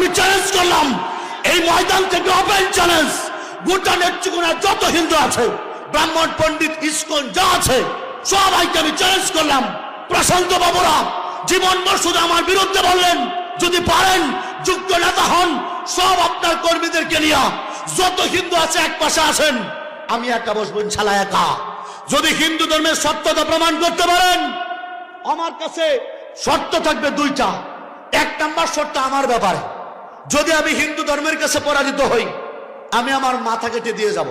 আমি চ্যালেঞ্জ করলাম। এই ময়দান থেকে ওপেন চ্যালেঞ্জ গোটা নেত্রকোনার যত হিন্দু আছে, ব্রাহ্মণ, পণ্ডিত, ইস্কন, যা আছে, সবাইকে আমি চ্যালেঞ্জ করলাম। প্রশান্ত বাবুরা, জীবন শুধু আমার বিরুদ্ধে বললেন, যদি পারেন যোগ্য নেতা হন, সব আপনার কর্মীদেরকে নিয়ে। যত হিন্দু আছে, এক পাশে আসেন। আমি একা বসবো ছালা একা। যদি হিন্দু ধর্মের সত্যতা প্রমাণ করতে পারেন, আমার কাছে শর্ত থাকবে দুইটা। এক নাম্বার শর্ত আমার ব্যাপারে। যদি আমি হিন্দু ধর্মের কাছে পরাজিত হই, আমি আমার মাথা কেটে দিয়ে যাব।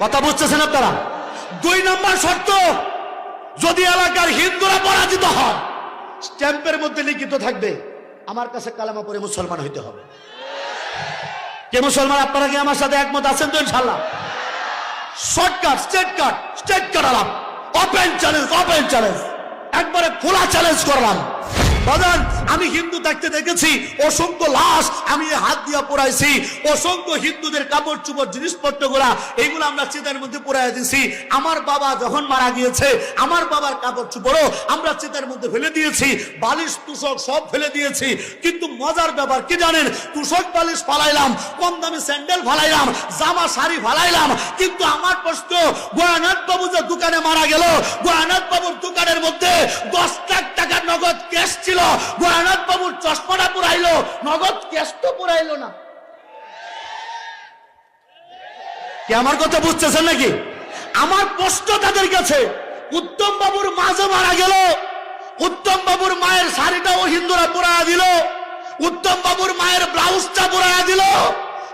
কথা বুঝতেছেন আপনারা? দুই নম্বর শর্ত, যদি এলাকার হিন্দুরা পরাজিত হয়, স্ট্যাম্পের মধ্যে লিখিত থাকবে, আমার কাছে কালামা পরে মুসলমান হইতে হবে। কে মুসলমান, আপনারা কি আমার সাথে একমত আছেন তো ইনশাল্লাহ shortcut state cut straight cut আলাম ওপেন চ্যালেঞ্জ ওপেন চ্যালেঞ্জ একবারে খোলা চ্যালেঞ্জ করলাম। বাজান আমি হিন্দু দেখতে দেখেছি, অসংখ্য লাশ আমি হাত দিয়া পোড়াইছি, অসংখ্য হিন্দুদের কাপড় চুপড় জিনিসপত্রগুলা এইগুলো আমরা চিতার মধ্যে পোড়াই দিছি। আমার বাবা যখন মারা গিয়েছে, আমার বাবার কাপড় চুপড়ও আমরা চিতার মধ্যে ফেলে দিয়েছি, বালিশ, তুষক সব ফেলে দিয়েছি। কিন্তু মজার ব্যাপার কি জানেন? তুষক বালিশ ফালাইলাম, কম দামি স্যান্ডেল ফালাইলাম, জামা, শাড়ি ফালাইলাম। কিন্তু আমার প্রশ্ন, গোয়ানাথ বাবু যে দোকানে মারা গেল, গোয়ানাথ বাবুর দোকানের মধ্যে দশ লাখ টাকার নগদ ক্যাশ ছিল। গোয়ানাথ বাবুর চশমাটা পুরাইলো, নগদ ক্যাশ তো পুরাইলো না। কি আমার কথা বুঝতেছেন নাকি? আমার প্রশ্ন তাদের কাছে উত্তম বাবুর মাঝে মারা গেল উত্তম বাবুর মায়ের শাড়িটাও হিন্দুরা পুরায়া দিল উত্তম বাবুর মায়ের ব্লাউজটা পুরায়া দিল,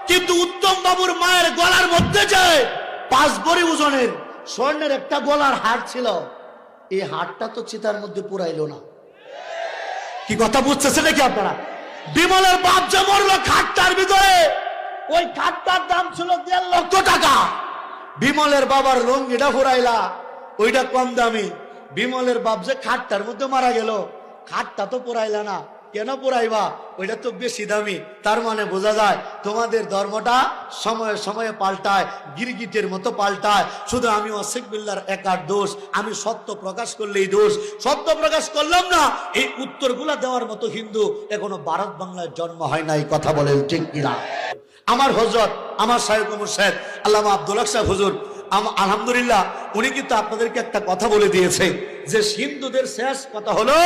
কিন্তু উত্তম বাবুর মায়ের গলার মধ্যে যে পাঁচ বড়ি ওজনের স্বর্ণের একটা গলার হার ছিল, এই হারটা তো চিতার মধ্যে পুরাইলো না। কি কথা বুঝতেছে নাকি আপনারা? বিমলের বাপ যে মরলো খাটটার ভিতরে, ওই খাটটার দাম ছিল দেড় লক্ষ টাকা। বিমলের বাবার লঙ্গিটা ফুরাইলা ওইটা কম দামি। বিমলের বাপ যে খাটটার মধ্যে মারা গেল, খাটটা তো পুরাইলা না। কেন পুরাইবা? ওইটা তো বেশি দামি। তার মানে বোঝা যায় তোমাদের ধর্মটা সময়ে সময়ে পাল্টায়, গিরগিটের মতো পাল্টায়। শুধু আমি অশেখ বিল্লার একার দোষ, আমি সত্য প্রকাশ করলেই দোষ। সত্য প্রকাশ করলাম না, এই উত্তরগুলা দেওয়ার মতো হিন্দু এখনও ভারত বাংলায় জন্ম হয় নাই, কথা বলেন ঠিক কিনা? আমার হজরত আমার সাহেব সাহেব আল্লামা আব্দুল সাহেব, হুজুর আলহামদুলিল্লাহ, উনি কিন্তু আপনাদেরকে একটা কথা বলে দিয়েছে যে হিন্দুদের শেষ কথা হলো,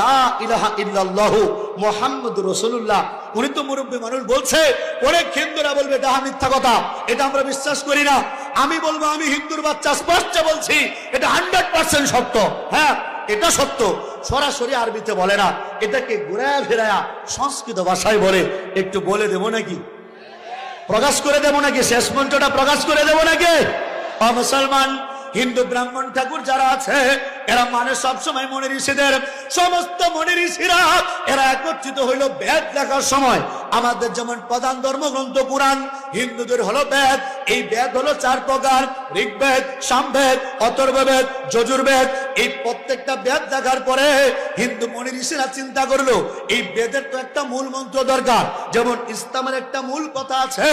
লা ইলাহা মুহাম্মদ উনি তো মুরব্বী মানুষ বলছে বলবে মিথ্যা কথা, এটা আমরা বিশ্বাস করি না। আমি বলব, আমি হিন্দুর বাচ্চা স্পষ্ট বলছি, এটা হান্ড্রেড পার্সেন্ট সত্য। হ্যাঁ এটা সত্য। সরাসরি আরবিতে বলে না, এটাকে ঘুরায়া ফেরায়া সংস্কৃত ভাষায় বলে। একটু বলে দেবো নাকি? প্রকাশ করে দেবো নাকি? শেষ মন্ত্রটা প্রকাশ করে দেবো নাকি? মুসলমান হিন্দু ব্রাহ্মণ ঠাকুর যারা আছে এরা মানে সবসময় মনে ঋষিদের সমস্ত মনে ঋষিরা এরা একত্রিত হইল বেদ লেখার সময়। আমাদের যেমন প্রধান ধর্মগ্রন্থ পুরাণ হিন্দুদের হলো বেদ, এই বেদ হলো চার প্রকার, ঋগ্বেদ, সামবেদ, অথর্ববেদ, যজুর্বেদ। এই প্রত্যেকটা বেদ দেখার পরে হিন্দু মনি ঋষিরা চিন্তা করল, এই বেদের তো একটা মূল মন্ত্র দরকার। যেমন ইসলামের একটা মূল কথা আছে,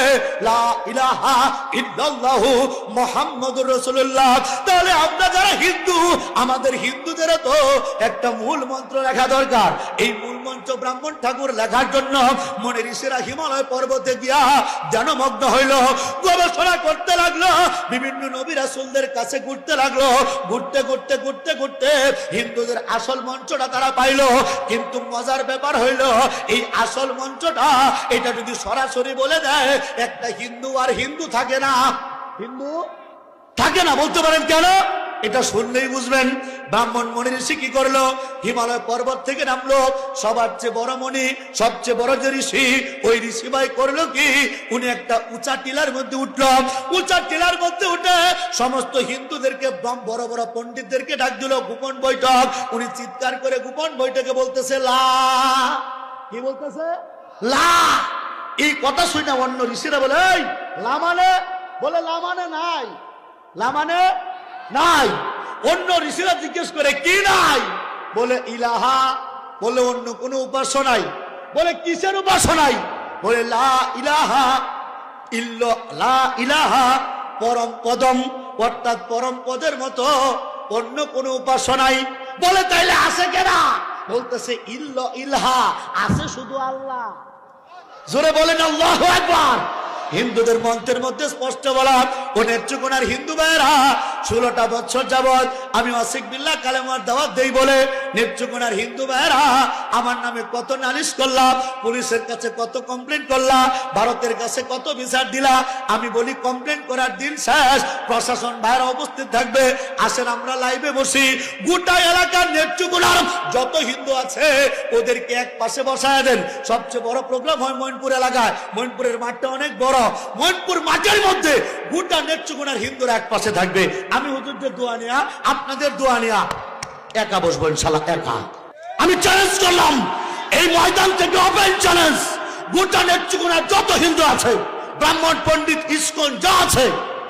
লা ইলাহা ইল্লাল্লাহু মুহাম্মাদুর তাহলে আমরা যারা হিন্দু আমাদের হিন্দুদের তো একটা মূল মন্ত্র লেখা দরকার। এই মূল মন্ত্র ব্রাহ্মণ ঠাকুর লেখার জন্য মনে ঋষিরা হিমালয় পর্বতে গিয়া ধ্যানমগ্ন হইল। গবেষণা করতে লাগল বিভিন্ন নবী রাসূলদের কাছে ঘুরতে লাগল। ঘুরতে ঘুরতে ঘুরতে ঘুরতে হিন্দুদের আসল মঞ্চটা তারা পাইলো। কিন্তু মজার ব্যাপার হইল এই আসল মঞ্চটা এটা যদি সরাসরি বলে দেয় একটা হিন্দু আর হিন্দু থাকে না। হিন্দু? থাকে না বলতে পারেন কেন? এটা শুনলেই বুঝবেন, ব্রাহ্মণ মণি ঋষি কি করল? হিমালয় পর্বত থেকে নামলো, সবার চেয়ে বড় মণি সবচেয়ে বড় যে ঋষি, ওই ঋষি ভাই করল কি? উনি একটা উঁচা টিলার মধ্যে উঠল। উঁচা টিলার মধ্যে উঠে সমস্ত হিন্দুদেরকে বড় বড় পণ্ডিতদেরকে ডাক দিল, গোপন বৈঠক। উনি চিৎকার করে গোপন বৈঠকে বলতেছে, লা কি বলতেছে? লা এই কথা শুনে অন্য ঋষিরা বলে, এই, লা মানে? বলে, লা মানে নাই। লা মানে নাই। অন্য ঋষিরা জিজ্ঞেস করে, কি নাই? বলে, ইলাহা। বলে, অন্য কোনো উপাসনাই বলে, কিসের উপাসনাই বলে, লা ইলাহা ইল্ল, লা ইলাহা পরম পদম। অর্থাৎ পরম পদের মতো অন্য কোনো উপাসনাই বলে, তাইলে আছে কেনা বলতেছে, ইল্ল, ইলহা। আছে শুধু আল্লাহ। জোরে বলেন, আল্লাহ একবার হিন্দুদের মন্ত্রের মধ্যে স্পষ্ট বলা ও নেত্রকোনার হিন্দু ভাইয়েরা, ষোলোটা বছর যাবৎ আমি অসিক বিল্লা কালেমার দাওয়াত দেই বলে নেত্রকোনার হিন্দু ভাইয়েরা, আমার নামে কত নালিশ করলাম পুলিশের কাছে কত কমপ্লেন করলাম ভারতের কাছে কত বিচার দিলা, আমি বলি কমপ্লেন করার দিন শেষ, প্রশাসন ভাইরা উপস্থিত থাকবে, আসেন আমরা লাইভে বসি। গোটা এলাকার নেত্রকোনার যত হিন্দু আছে, ওদেরকে এক পাশে বসায় দেন। সবচেয়ে বড় প্রোগ্রাম হয় মৈনপুর এলাকায়। মৈনপুরের মাঠটা অনেক বড়। মৈনপুর মাঠের মধ্যে গোটা নেত্রকোনার হিন্দুরা এক পাশে থাকবে। আমি হুজুরদের দোয়া নেয়া, আপনাদের দোয়া নেয়া। একা বসবো ইনশাল্লাহ, একা। আমি চ্যালেঞ্জ করলাম, এই ময়দান থেকে ওপেন চ্যালেঞ্জ গোটা নেত্রকোনার যত হিন্দু আছে, ব্রাহ্মণ, পণ্ডিত, ইস্কন, যা আছে,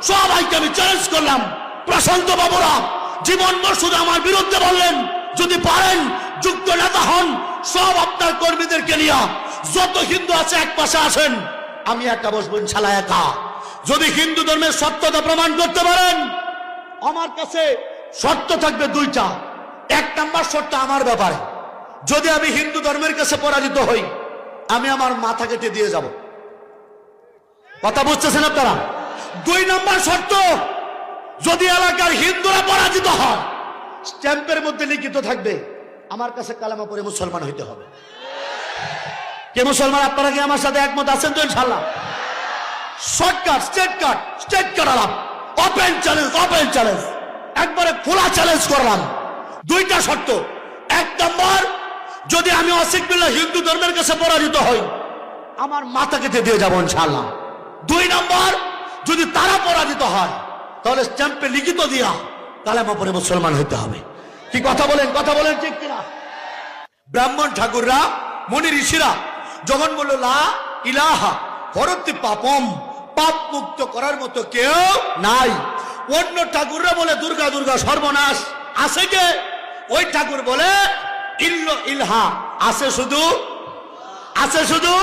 সবাইকে আমি চ্যালেঞ্জ করলাম। প্রশান্ত বাবুরা, জীবন শুধু আমার বিরুদ্ধে বললেন, যদি পারেন, যুক্ত নেতা হন, সব আপনার কর্মীদেরকে নিয়ে। যত হিন্দু আছে, এক পাশে আসেন। আমি একা বসবো ইনশাল্লাহ, একা। যদি হিন্দু ধর্মের সত্যতা প্রমাণ করতে পারেন, আমার কাছে শর্ত থাকবে দুইটা। এক নাম্বার শর্ত আমার ব্যাপারে। যদি আমি হিন্দু ধর্মের কাছে পরাজিত হই, আমি আমার মাথা কেটে দিয়ে যাব। কথা বুঝতেছেন আপনারা? দুই নম্বর শর্ত, যদি এলাকার হিন্দুরা পরাজিত হয়, স্ট্যাম্পের মধ্যে লিখিত থাকবে, আমার কাছে কালামা পরে মুসলমান হইতে হবে। কে মুসলমান? আপনারা কি আমার সাথে একমত আছেন তো ইনশাল্লাহ শর্টকাট স্টেট কাট স্টেট কাটালাম ওপেন চ্যালেঞ্জ ওপেন চ্যালেঞ্জ একবারে খোলা চ্যালেঞ্জ করলাম। দুইটা শর্ত। এক নম্বর, যদি আমি অসিক বিল্লাহ হিন্দু ধর্মের কাছে পরাজিত হই, আমার মাথা কেটে দিয়ে যাব ইনশাল্লাহ দুই নম্বর, যদি তারা পরাজিত হয়, তাহলে স্ট্যাম্পে লিখিত দিয়া তাহলে আমার পরে মুসলমান হইতে হবে। কি কথা বলেন কথা বলেন ঠিক কিনা? ব্রাহ্মণ ঠাকুররা, মনি ঋষিরা, যখন বলল, লা ইলাহা হরতি পাপম, পাপ মুক্ত করার মতো কেউ নাই। অন্য ঠাকুররা বলে, দুর্গা দুর্গা সর্বনাশ। আছে কে? ওই ঠাকুর বলে, ইল্ল ইলহা। আছে শুধু? আছে শুধু?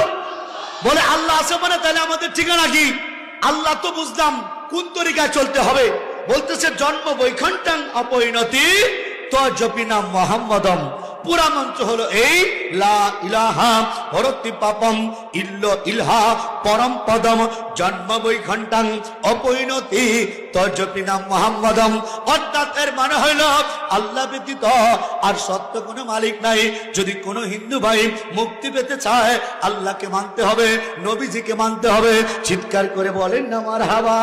বলে, আল্লাহ আছে মানে তাহলে আমাদের ঠিকানা কি? আল্লাহ তো বুঝলাম কোন তরিকায় চলতে হবে। বলতেছে, জন্ম বৈখণ্ডাং অপরিণতি তো জপিনা মোহাম্মদম। পুরা মঞ্চ হলো এই লা ইলাহা হরতি পাপম, ইল্ল ইলহা, পরম পদম জন্ম বৈখণ্ডাং অপরিণতি তর্জপিনা মোহাম্মদম। অর্থাৎ এর মানে হইল আল্লাহ ব্যতীত আর সত্য কোনো মালিক নাই। যদি কোনো হিন্দু ভাই মুক্তি পেতে চায়, আল্লাহকে মানতে হবে, নবীজিকে মানতে হবে। চিৎকার করে বলেন না আমার হাবা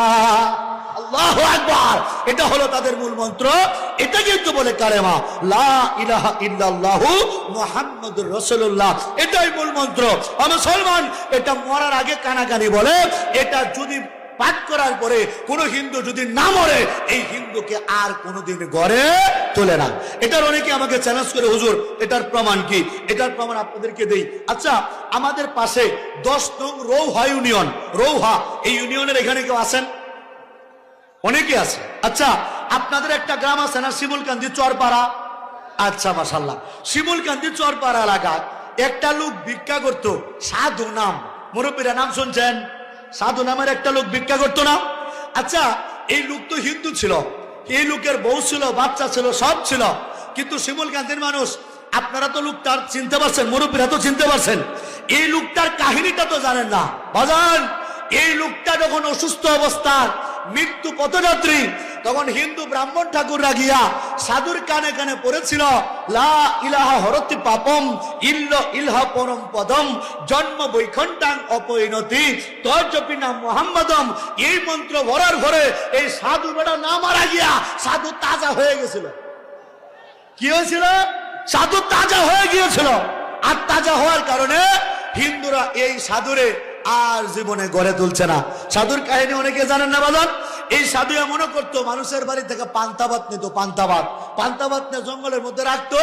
আল্লাহ আকবার। এটা হলো তাদের মূল মন্ত্র। এটা কিন্তু বলে কালেমা, লা ইলাহা ইল্লাল্লাহু মুহাম্মাদুর রাসূলুল্লাহ। এটাই মূল মন্ত্র। মুসলমান, এটা মরার আগে কানাকানি বলে, এটা যদি পাঠ করার পরে কোন হিন্দু যদি না মরে, এই হিন্দুকে আর কোনোদিন গড়ে তোলে না। এটার অনেকে আমাকে চ্যালেঞ্জ করে, হুজুর, এটার প্রমাণ কি? এটার প্রমাণ আপনাদেরকে দেই। আচ্ছা আমাদের পাশে দশ নং রৌহা ইউনিয়ন, রৌহা, এই ইউনিয়নের এখানে কেউ আছেন? অনেকে আছে। আচ্ছা আপনাদের একটা গ্রাম আছে না, শিমুলকান্দি চরপাড়া? আচ্ছা মাসাল্লাহ শিমুলকান্দি চরপাড়া এলাকায় একটা লোক ভিক্ষা করত, সাধু নাম। মুরব্বীরা নাম শুনছেন? সাধু নামের একটা লোক ভিক্ষা করতো না? আচ্ছা এই লোক তো হিন্দু ছিল। এই লোকের বউ ছিল, বাচ্চা ছিল, সব ছিল। কিন্তু শিমুলকান্দির মানুষ, আপনারা তো লোকটার চিনতে পারছেন, মুরব্বীরা তো চিনতে পারছেন। এই লোকটার কাহিনীটা তো জানেন না। বাজান, এই লোকটা যখন অসুস্থ অবস্থার মৃত্যু পথযাত্রী। তখন হিন্দু ব্রাহ্মণ ঠাকুররা গিয়া সাধুর কানে কানে পড়েছিল, লা ইলাহা হরতি পাপম, ইল্ল ইলহা পরম পদম, জন্ম বৈখণ্ডাং অপরিণতি তর্জপি নাম মোহাম্মদম। এই মন্ত্র ভরার ঘরে এই সাধু বেটা না মারা গিয়া সাধু তাজা হয়ে গেছিল। কি হয়েছিল? সাধু তাজা হয়ে গিয়েছিল। আর তাজা হওয়ার কারণে হিন্দুরা এই সাধুরে আর জীবনে গড়ে তুলছে না। সাধুর কাহিনী অনেকে জানেন না বাজান এই সাধু এমনও করতো, মানুষের বাড়ি থেকে পান্তাবাত নিত পান্তাবাত পান্তাবাত নিয়ে জঙ্গলের মধ্যে রাখতো,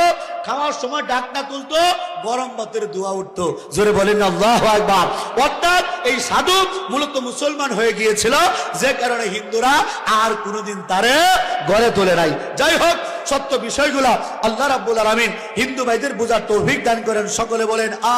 খাওয়ার সময় ডাকনা তুলতো, গরম ভাতের দোয়া উঠতো। জোরে বলেন আল্লাহ একবার অর্থাৎ এই সাধু মূলত মুসলমান হয়ে গিয়েছিল, যে কারণে হিন্দুরা আর কোনোদিন তারে গড়ে তোলে নাই। যাই হোক, সত্য বিষয়গুলা আল্লাহ রাব্বুল আলামিন হিন্দু ভাইদের বোঝার তৌফিক দান করেন। সকলে বলেন আ